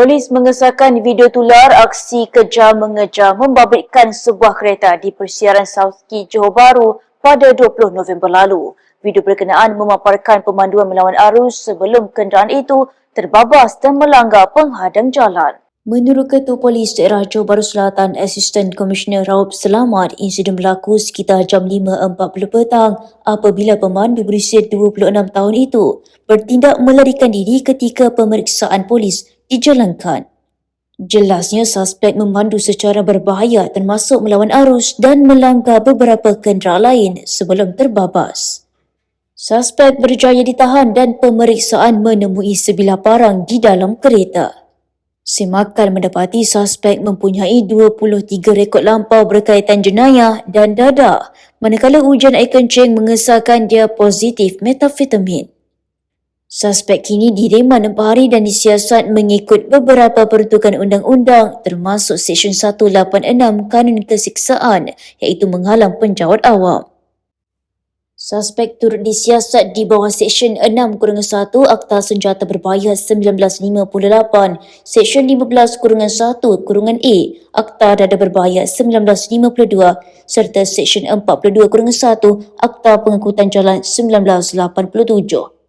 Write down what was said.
Polis mengesahkan video tular aksi kejam mengejar membabitkan sebuah kereta di persiaran South Key Johor Bahru pada 20 November lalu. Video berkenaan memaparkan pemanduan melawan arus sebelum kenderaan itu terbabas dan melanggar penghadang jalan. Menurut Ketua Polis Daerah Johor Bahru Selatan, Asisten Komisioner Raub Selamat, insiden berlaku sekitar jam 5.40 petang apabila pemandu berusia 26 tahun itu bertindak melarikan diri ketika pemeriksaan polis dijalankan. Jelasnya suspek memandu secara berbahaya termasuk melawan arus dan melanggar beberapa kenderaan lain sebelum terbabas. Suspek berjaya ditahan dan pemeriksaan menemui sebilah barang di dalam kereta. Semakan mendapati suspek mempunyai 23 rekod lampau berkaitan jenayah dan dadah manakala ujian air kencing mengesahkan dia positif metafetamin. Suspek kini direman 4 hari dan disiasat mengikut beberapa peruntukan undang-undang termasuk Seksyen 186 Kanun Kesiksaan iaitu menghalang penjawat awam. Suspek turut disiasat di bawah Seksyen 6 kurungan 1 Akta Senjata Berbahaya 1958, Seksyen 15 kurungan 1 kurungan A Akta Dada Berbahaya 1952 serta Seksyen 42 kurungan 1 Akta Pengangkutan Jalan 1987.